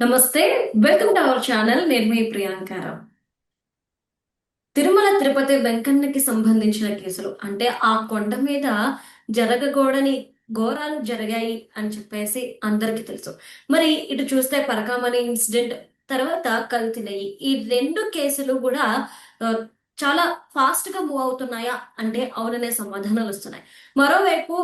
నమస్తే welcome to our channel. నేను మీ ప్రియాంకారావు తిరుమల తిరుపతి వెంకన్నకి సంబంధించిన కేసులు. అంటే ఆ కొండ మీద జరగకూడని ఘోరాలు జరిగాయి అని చెప్పేసి అందరికీ తెలుసు. మరి ఇటు చూస్తే పరకామణి ఇన్సిడెంట్ తర్వాత కల్తీనయ్యి. ఈ రెండు కేసులు కూడా చాలా ఫాస్ట్గా మూవ్ అవుతున్నాయా అంటే అవుననే సమాధానాలు వస్తున్నాయి. మరోవైపు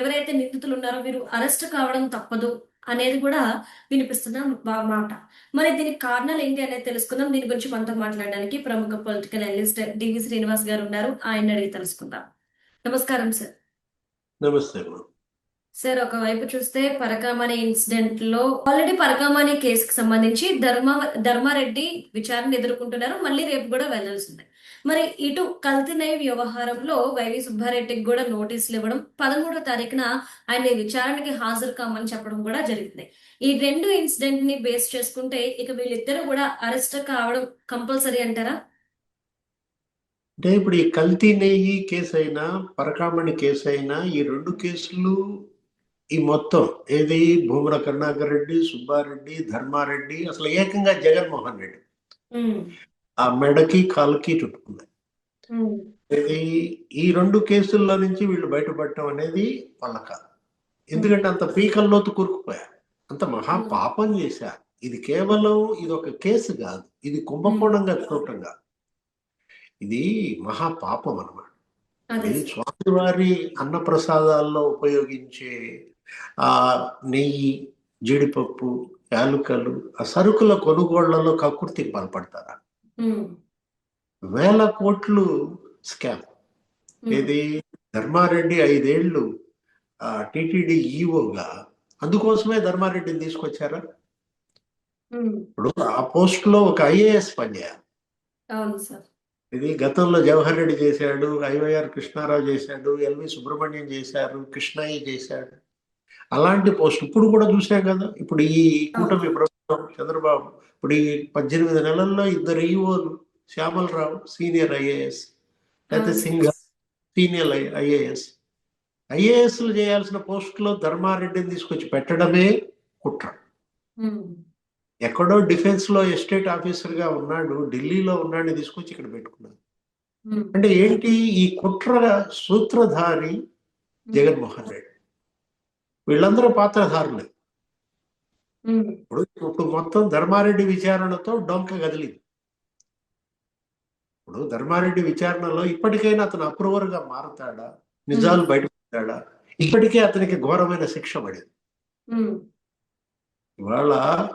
ఎవరైతే నిందితులు ఉన్నారో వీరు అరెస్ట్ కావడం తప్పదు. అనేది కూడా వినిపిస్తున్న బా- మాట. మరి దీనికి కారణాలు ఏంటి అనేది తెలుసుకుందాం. దీని గురించి మనతో మాట్లాడడానికి ప్రముఖ పొలిటికల్ అనలిస్ట్ డివి శ్రీనివాస్ గారు ఉన్నారు. ఆయన అడిగి తెలుసుకుందాం. నమస్కారం సార్ నమస్తే సార్ ఒకవైపు చూస్తే పరకామణి ఇన్సిడెంట్లో ఆల్రెడీ పరకామణి కేసుకి సంబంధించి ధర్మ ధర్మారెడ్డి విచారణ ఎదుర్కొంటున్నారు. మళ్ళీ రేపు కూడా వెళ్ళాల్సిందే మరి ఇటు కల్తీనై వ్యవహారంలో వైవి సుబ్బారెడ్డికి కూడా నోటీసులు ఇవ్వడం పదమూడో తారీఖున ఆయన విచారణకి హాజరు కామని చెప్పడం కూడా జరిగింది. ఈ రెండు ఇన్సిడెంట్ని బేస్ చేసుకుంటే ఇక వీళ్ళిద్దరూ కూడా అరెస్ట్ కావడం కంపల్సరీ అంటారా? అంటే ఇప్పుడు ఈ కల్తీ నెయ్యి కేసు అయినా పరకామణి కేసు అయినా ఈ రెండు కేసులు ఈ మొత్తం ఏది? భూమన కరుణాకర్ రెడ్డి సుబ్బారెడ్డి ధర్మారెడ్డి అసలు ఏకంగా జగన్మోహన్ రెడ్డి. ఆ మెడకి కాలుకి చుట్టుకున్నాయి. ఈ రెండు కేసుల్లో నుంచి వీళ్ళు బయటపడటం అనేది వాళ్ళ కాదు ఎందుకంటే అంత పీకల్లోతు కూరుకుపోయారు. అంత మహా పాపం చేశారు. ఇది కేవలం ఇది ఒక కేసు కాదు. ఇది కుంభకోణంగా చూడటం కాదు ఇది మహా పాపం ఇది స్వామివారి అన్నప్రసాదాల్లో ఉపయోగించే ఆ నెయ్యి జీడిపప్పు యాలుకలు ఆ సరుకుల కొనుగోళ్ళలో కక్కుర్తికి పాల్పడతారా? వేల కోట్లు స్కామ్. ఇది ధర్మారెడ్డి ఐదేళ్ళు ఆ టిటిడి ఈఓగా. అందుకోసమే ధర్మారెడ్డిని తీసుకొచ్చారా? ఇప్పుడు ఆ పోస్ట్లో ఒక ఐఏఎస్ పనిచేయాలి. ఇది గతంలో జవహర్ రెడ్డి చేశాడు ఐవైఆర్ కృష్ణారావు చేశాడు ఎల్వి సుబ్రహ్మణ్యం చేశారు కృష్ణయ్య చేశాడు. అలాంటి పోస్ట్ ఇప్పుడు కూడా చూసాం కదా. ఇప్పుడు ఈ కూటమి ప్రభుత్వం చంద్రబాబు ఇప్పుడు ఈ పద్దెనిమిది నెలల్లో ఇద్దరు ఈఓలు శ్యామలరావు సీనియర్ ఐఏఎస్ లేకపోతే సింగ సీనియర్ ఐఏఎస్. ఐఏఎస్లు చేయాల్సిన పోస్టులో ధర్మారెడ్డిని తీసుకొచ్చి పెట్టడమే కుట్ర. ఎక్కడో డిఫెన్స్లో ఎస్టేట్ ఆఫీసర్గా ఉన్నాడు ఢిల్లీలో ఉన్నాడని తీసుకొచ్చి ఇక్కడ పెట్టుకున్నాడు. అంటే ఏంటి ఈ కుట్ర సూత్రధారి జగన్మోహన్ రెడ్డి? వీళ్ళందరూ పాత్రధారులే. ఇప్పుడు ఇప్పుడు మొత్తం ధర్మారెడ్డి విచారణతో డొంక కదిలింది. ఇప్పుడు ధర్మారెడ్డి విచారణలో ఇప్పటికైనా అతను అప్రూవర్గా మారతాడా? నిజాలు బయటపడతాడా? ఇప్పటికే అతనికి ఘోరమైన శిక్ష పడింది. ఇవాళ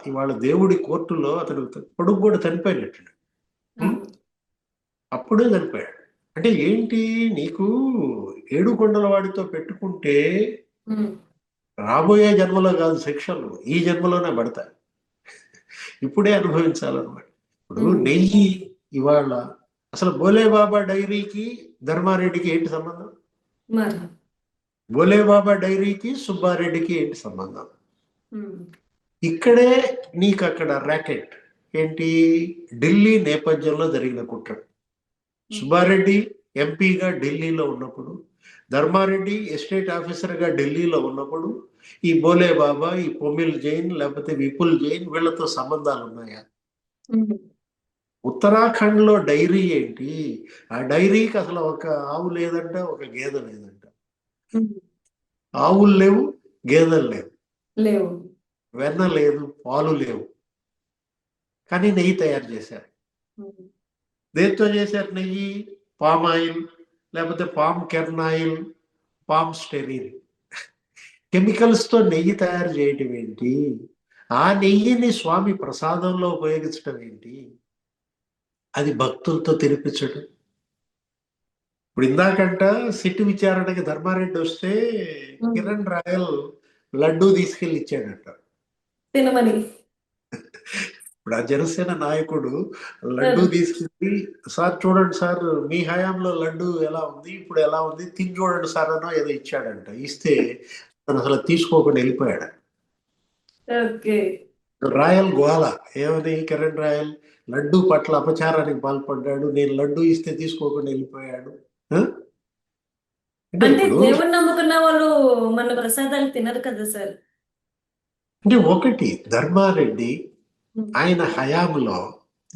ఇవాళ దేవుడి కోర్టులో అతను పొడుగు కూడా చనిపోయినట్టు. అప్పుడే చనిపోయాడు. అంటే ఏంటి? నీకు ఏడు కొండల వాడితో పెట్టుకుంటే రాబోయే జన్మలో కాదు శిక్షలు ఈ జన్మలోనే పడతాయి. ఇప్పుడే అనుభవించాలన్నమాట. ఇప్పుడు. నెయ్యి ఇవాళ అసలు బోలేబాబా డైరీకి ధర్మారెడ్డికి ఏంటి సంబంధం? బోలేబాబా డైరీకి సుబ్బారెడ్డికి ఏంటి సంబంధం? ఇక్కడే నీకు అక్కడ ర్యాకెట్. ఏంటి? ఢిల్లీ నేపథ్యంలో జరిగిన కుట్ర. సుబ్బారెడ్డి ఎంపీగా ఢిల్లీలో ఉన్నప్పుడు ధర్మారెడ్డి ఎస్టేట్ ఆఫీసర్గా ఢిల్లీలో ఉన్నప్పుడు ఈ బోలే బాబా ఈ పొమిల్ జైన్ లేకపోతే విపుల్ జైన్ వీళ్ళతో సంబంధాలు ఉన్నాయా? ఉత్తరాఖండ్లో డైరీ ఏంటి? ఆ డైరీకి అసలు ఒక ఆవు లేదంట ఒక గేదె లేదంట. ఆవులు లేవు గేదెలు లేవు. లేవు. వెన్న లేదు పాలు లేవు. కానీ నెయ్యి తయారు చేశారు. దేంతో చేశారు నెయ్యి? పామ్ ఆయిల్ లేకపోతే palm kernel oil palm stearin కెమికల్స్తో నెయ్యి తయారు చేయటం ఏంటి? ఆ నెయ్యిని స్వామి ప్రసాదంలో ఉపయోగించడం ఏంటి? అది భక్తులతో తినిపించడం ఇప్పుడు ఇందాకంట సిట్టు విచారణకి ధర్మారెడ్డి వస్తే కిరణ్ రాయల్ లడ్డూ తీసుకెళ్ళి ఇచ్చాడంట. తినమని. ఇప్పుడు ఆ జనసేన నాయకుడు లడ్డు తీసుకెళ్ళి సార్ చూడండి సార్ మీ హయాంలో లడ్డు ఎలా ఉంది? ఇప్పుడు ఎలా ఉంది? తిని చూడండి సార్ అనో ఏదో ఇచ్చాడంట. ఇస్తే అతను అసలు తీసుకోకుండా వెళ్ళిపోయాడు. రాయల్ గోల ఏమని? కిరణ్ రాయల్ లడ్డు పట్ల అపచారానికి పాల్పడ్డాడు. నేను లడ్డు ఇస్తే తీసుకోకుండా వెళ్ళిపోయాడు? అంటే నమ్ముకున్న వాళ్ళు మన ప్రసాదాలు తినరు కదా సార్. అంటే ఒకటి ధర్మారెడ్డి. ఆయన హయాంలో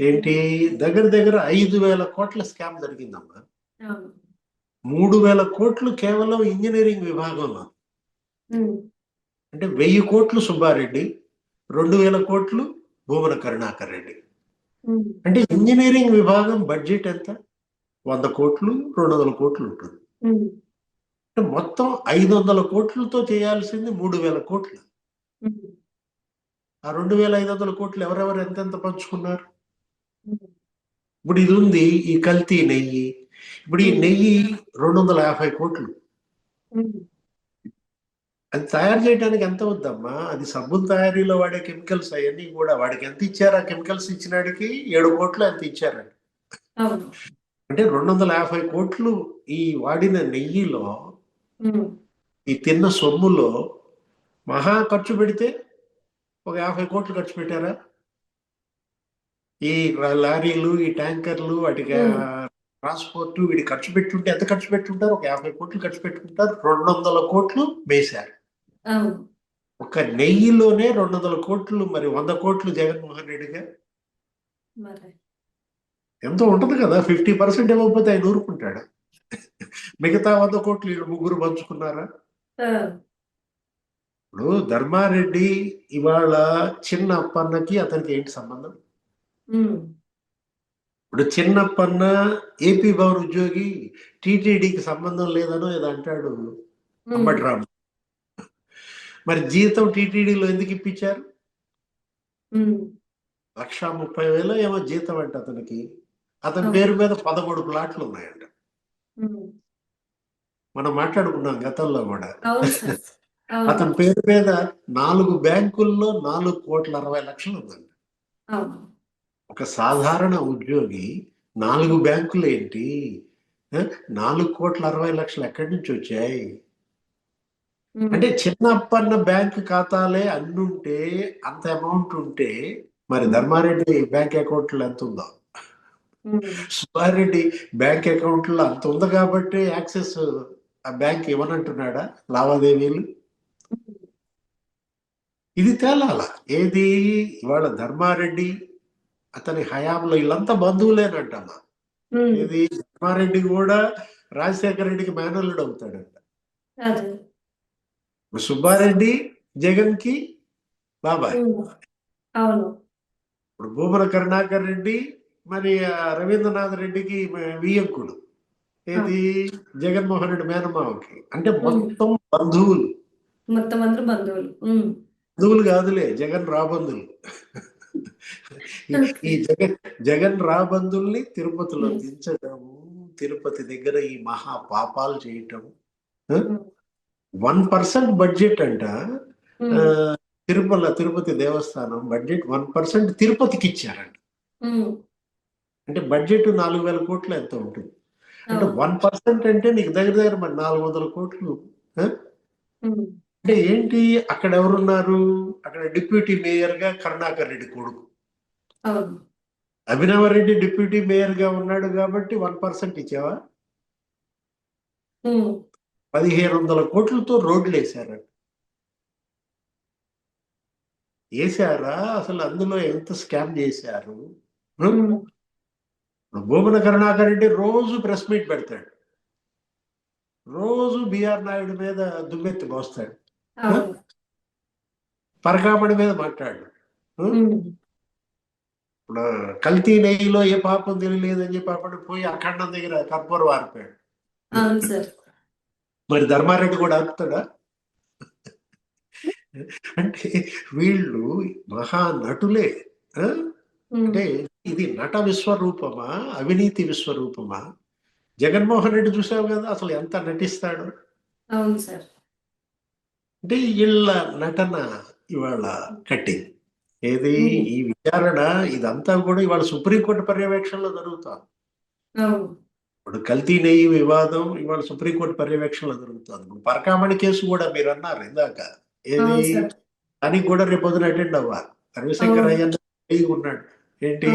ఏంటి దగ్గర దగ్గర ఐదు వేల కోట్ల స్కామ్ జరిగిందమ్మా మూడు వేల కోట్లు కేవలం ఇంజనీరింగ్ విభాగంలో. అంటే వెయ్యి కోట్లు సుబ్బారెడ్డి రెండు వేల కోట్లు భూమన కరుణాకర్ రెడ్డి. అంటే ఇంజనీరింగ్ విభాగం బడ్జెట్ ఎంత వంద కోట్లు రెండు వందల కోట్లు ఉంటుంది. అంటే మొత్తం ఐదు వందల కోట్లతో చేయాల్సింది మూడు వేల కోట్లు. ఆ రెండు వేల ఐదు వందల కోట్లు ఎవరెవరు ఎంతెంత పంచుకున్నారు. ఇప్పుడు ఇది ఉంది ఈ కల్తీ నెయ్యి. ఇప్పుడు ఈ నెయ్యి రెండు వందల యాభై కోట్లు. అది తయారు చేయడానికి ఎంత అవుద్దమ్మా అది సబ్బులు తయారీలో వాడే కెమికల్స్ అవన్నీ కూడా వాడికి ఎంత ఇచ్చారు? ఆ కెమికల్స్ ఇచ్చినాడికి ఏడు కోట్లు ఎంత ఇచ్చారండి అంటే రెండు వందల యాభై కోట్లు ఈ వాడిన నెయ్యిలో. ఈ తిన్న సొమ్ములో మహా ఖర్చు పెడితే ఒక యాభై కోట్లు ఖర్చు పెట్టారా? ఈ లారీలు ఈ ట్యాంకర్లు వాటికి. ట్రాన్స్పోర్ట్ వీడి ఖర్చు పెట్టుంటే ఎంత ఖర్చు పెట్టుంటారు? ఒక యాభై కోట్లు ఖర్చు పెట్టుకుంటారు రెండు వందల కోట్లు వేశారు. ఒక నెయ్యిలోనే రెండు వందల కోట్లు మరి వంద కోట్లు జగన్మోహన్ రెడ్డిగా మరి. ఎంతో ఉంటుంది కదా ఫిఫ్టీ పర్సెంట్ ఇవ్వకపోతే ఆయన ఊరుకుంటాడు. మిగతా వంద కోట్లు వీళ్ళు ముగ్గురు పంచుకున్నారా. ఇప్పుడు ధర్మారెడ్డి ఇవాళ చిన్న అప్పన్నకి అతనికి ఏంటి సంబంధం. ఇప్పుడు చిన్నప్పన్న ఏపీ భవన్ ఉద్యోగి టీటీడీకి సంబంధం లేదనో ఏదో అంటాడు. అంబటిరామ్ మరి జీతం టీటీడీలో ఎందుకు ఇప్పించారు. లక్ష ముప్పై వేలు ఏమో జీతం అంట అతనికి అతని. పేరు మీద పదమూడు ప్లాట్లు ఉన్నాయంట. మనం మాట్లాడుకున్నాం గతంలో కూడా అతని పేరు మీద నాలుగు బ్యాంకుల్లో నాలుగు కోట్ల అరవై లక్షలు ఉందండి ఒక సాధారణ ఉద్యోగి నాలుగు బ్యాంకులు ఏంటి? నాలుగు కోట్ల అరవై లక్షలు ఎక్కడి నుంచి వచ్చాయి. అంటే చిన్నప్పన్న బ్యాంక్ ఖాతాలే అన్నుంటే అంత అమౌంట్ ఉంటే మరి ధర్మారెడ్డి బ్యాంక్ అకౌంట్లో ఎంత ఉందో. సుబ్బారెడ్డి బ్యాంక్ అకౌంట్లో అంత ఉంది కాబట్టి యాక్సెస్ ఆ బ్యాంక్ ఇవ్వనంటున్నాడా లావాదేవీలు ఇది తేలాల. ఏది? ఇవాళ ధర్మారెడ్డి అతని హయాంలో వీళ్ళంతా బంధువులేనంటమ్మా. ఉమ్. ఇది ధర్మారెడ్డి కూడా రాజశేఖర రెడ్డికి మేనల్లుడు అవుతాడంట. సుబ్బారెడ్డి జగన్కి బాబాయ్ ఇప్పుడు భూమన కరుణాకర్ రెడ్డి మరి రవీంద్రనాథ్ రెడ్డికి వియ్యంకుడు. ఏది? జగన్మోహన్ రెడ్డి మేనమావకి. అంటే మొత్తం బంధువులు. మొత్తం అందరూ బంధువులు. బంధువులు కాదులే జగన్ రాబంధులు ఈ- జగన్ జగన్ రాబంధుల్ని తిరుపతిలో Hmm. దించడము తిరుపతి దగ్గర ఈ మహా పాపాలు చేయటం ఉమ్. వన్ పర్సెంట్ బడ్జెట్ అంట. ఆ, Tirumala Tirupati Devasthanam budget one percent తిరుపతికి ఇచ్చారంట. అంటే బడ్జెట్ నాలుగు వేల కోట్లు ఎంత ఉంటుంది అంటే. వన్ పర్సెంట్ అంటే నీకు దగ్గర దగ్గర మరి నాలుగు వందల కోట్లు. అంటే ఏంటి? అక్కడ ఎవరున్నారు అక్కడ డిప్యూటీ మేయర్గా కరుణాకర్ రెడ్డి కొడుకు. అభినవ రెడ్డి డిప్యూటీ మేయర్గా ఉన్నాడు కాబట్టి వన్ పర్సెంట్ ఇచ్చావా. పదిహేను వందల కోట్లతో రోడ్లు వేశారంట వేశారా? అసలు అందులో ఎంత స్కామ్ చేశారు. భూమన కరుణాకర్ రెడ్డి రోజు ప్రెస్ మీట్ పెడతాడు. రోజు బిఆర్ నాయుడు మీద దుమ్మెత్తి మోస్తాడు. పరకామణి మీద మాట్లాడు. ఇప్పుడు కల్తీ నెయ్యిలో ఏ పాపం తెలియలేదని చెప్పి అప్పుడు పోయి అఖండం దగ్గర కర్పూరం సార్. మరి ధర్మారెడ్డి కూడా ఆపుతాడా? అంటే వీళ్ళు మహా నటులే. అంటే ఇది నట విశ్వరూపమా? అవినీతి విశ్వరూపమా? జగన్మోహన్ రెడ్డి చూసావు కదా అసలు ఎంత నటిస్తాడు? అవును సార్. అంటే వీళ్ళ నటన ఇవాళ కట్టింది. ఏది? ఈ విచారణ ఇదంతా కూడా ఇవాళ సుప్రీంకోర్టు పర్యవేక్షణలో జరుగుతుంది. ఇప్పుడు కల్తీ నెయ్యి వివాదం ఇవాళ సుప్రీంకోర్టు పర్యవేక్షణలో జరుగుతుంది. ఇప్పుడు పరకామణి కేసు కూడా మీరు అన్నారు ఇందాక. ఏది? దానికి కూడా రేపు పొద్దున అటెండ్ అవ్వాలి. రవిశంకర్ రెడీగా ఉన్నాడు. ఏంటి?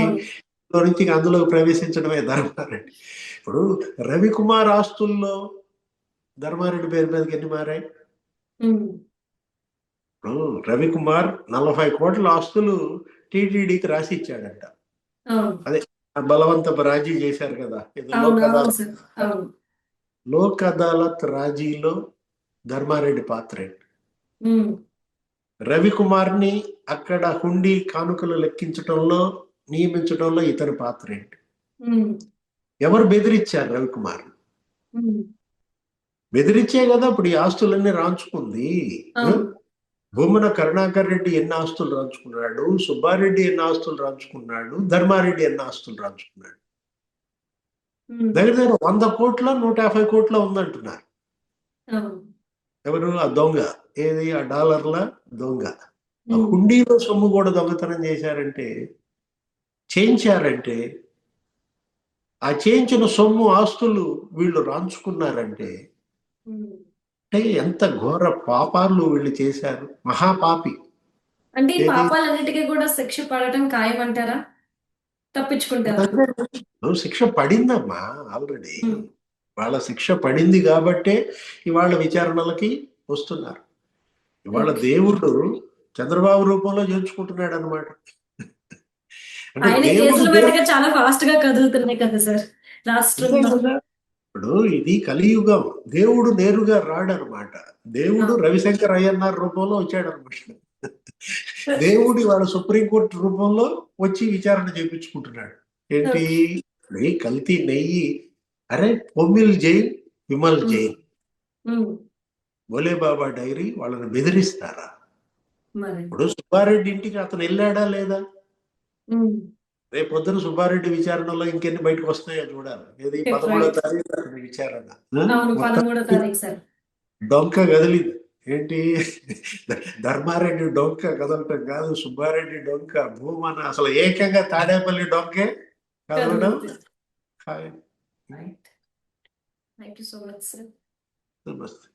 నుంచి అందులో ప్రవేశించడమే ధర్మారెడ్డి. ఇప్పుడు రవికుమార్ ఆస్తుల్లో ధర్మారెడ్డి పేరు మీదకి ఎన్ని మారాయి. ఇప్పుడు రవికుమార్ నలభై కోట్ల ఆస్తులు టీటీడీకి రాసి ఇచ్చాడంట. ఆ. బలవంతపు రాజీ చేశారు కదా. ఇది లోక్ అదాలత్ లోక్ రాజీలో ధర్మారెడ్డి పాత్ర ఏంటి? ఉమ్, రవికుమార్ని అక్కడ హుండీ కానుకలు లెక్కించడంలో నియమించడంలో ఇతని పాత్ర ఏంటి? ఎవరు బెదిరించారు రవికుమార్ బెదిరించే కదా ఇప్పుడు ఈ ఆస్తులన్నీ రాంచుకుంది. భూమన కరుణాకర్ రెడ్డి ఎన్ని ఆస్తులు రాంచుకున్నాడు? సుబ్బారెడ్డి ఎన్ని ఆస్తులు రాంచుకున్నాడు? ధర్మారెడ్డి ఎన్ని ఆస్తులు రాంచుకున్నాడు? దగ్గర దగ్గర వంద కోట్ల నూట యాభై కోట్ల ఉందంటున్నారు. ఎవరు? ఆ దొంగ. ఏది? ఆ డాలర్ల దొంగ. ఆ హుండీలో సొమ్ము కూడా దొంగతనం చేశారంటే చేయించారంటే ఆ చేయించిన సొమ్ము ఆస్తులు వీళ్ళు రాంచుకున్నారంటే. అంటే ఎంత ఘోర పాపాలు వీళ్ళు చేశారు. మహాపాపి. అంటే ఈ? పాపాలన్నిటికీ కూడా శిక్ష పడటం ఖాయమంటారా? తప్పించుకుంటారా? శిక్ష పడిందమ్మా ఆల్రెడీ. వాళ్ళ శిక్ష పడింది కాబట్టే ఇవాళ విచారణలకి వస్తున్నారు. ఇవాళ. దేవుడు చంద్రబాబు రూపంలో చేర్చుకుంటున్నాడు అనమాట చాలా ఫాస్ట్గా కదులుతున్నాయి కదా సార్. రాష్ట్రంలో. ఇప్పుడు ఇది కలియుగం. దేవుడు నేరుగా రాడనమాట. దేవుడు. రవిశంకర్ అయ్యన్నార్ రూపంలో వచ్చాడనమాట. దేవుడు వాళ్ళ సుప్రీంకోర్టు రూపంలో వచ్చి విచారణ చేయించుకుంటున్నాడు ఏంటి? నెయ్యి కల్తీ నెయ్యి. అరే పొమ్మిల్ జైన్ విమల్. జైన్. బాబా డైరీ వాళ్ళని బెదిరిస్తారా? ఇప్పుడు సుబ్బారెడ్డి ఇంటికి అతను వెళ్ళాడా లేదా? రేపు పొద్దున సుబ్బారెడ్డి విచారణలో ఇంకెన్ని బయటకు వస్తాయో చూడాలి. ఏది. పదమూడో తారీఖు విచారణ. డొంక కదిలింది. ఏంటి? ధర్మారెడ్డి డొంక కదలటం కాదు సుబ్బారెడ్డి డొంక భూమన అసలు ఏకంగా తాడేపల్లి డొంకే కదలడం thank you so much sir నమస్తే.